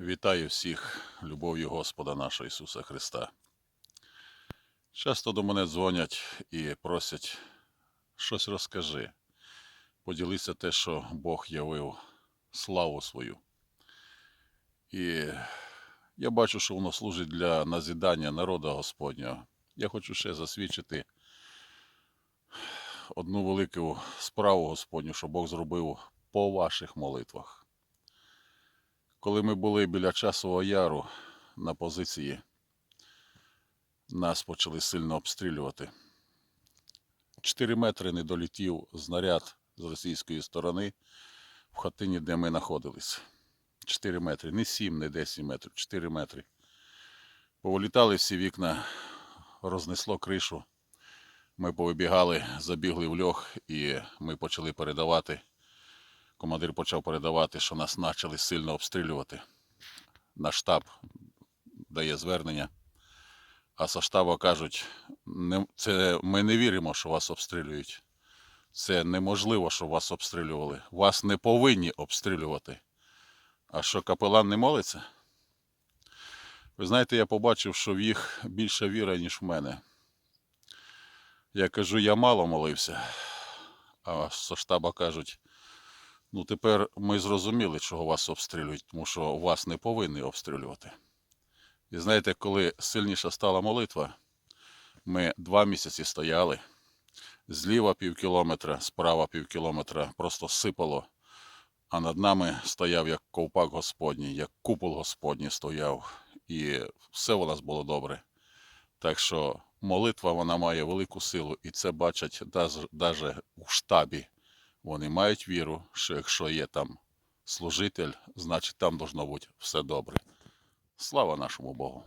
Вітаю всіх любов'ю Господа нашого Ісуса Христа. Часто до мене дзвонять і просять щось розкажи. Поділися те, що Бог явив славу свою. І я бачу, що воно служить для назідання народа Господнього. Я хочу ще засвідчити одну велику справу Господню, що Бог зробив по ваших молитвах. Коли ми були біля часового яру на позиції, нас почали сильно обстрілювати. Чотири метри не долетів знаряд з російської сторони в хатині, де ми знаходились. Чотири метри, не сім, не десять метрів, чотири метри. Повилітали всі вікна, рознесло кришу. Ми повибігали, забігли в льох і ми почали передавати командир почав передавати, що нас почали сильно обстрілювати. Наш штаб дає звернення. А со штабу кажуть, це, ми не віримо, що вас обстрілюють. Це неможливо, що вас обстрілювали. Вас не повинні обстрілювати. А що капелан не молиться? Ви знаєте, я побачив, що в їх більша віра, ніж в мене. Я кажу, я мало молився. А со штаба кажуть, Ну, тепер ми зрозуміли, чого вас обстрілюють, тому що вас не повинні обстрілювати. І знаєте, коли сильніша стала молитва, ми два місяці стояли, зліва пів кілометра, справа пів кілометра просто сипало, а над нами стояв як ковпак Господній, як купол Господній стояв, і все у нас було добре. Так що молитва вона має велику силу, і це бачать навіть у штабі. Вони мають віру, що якщо є там служитель, значить там должно бути все добре. Слава нашому Богу!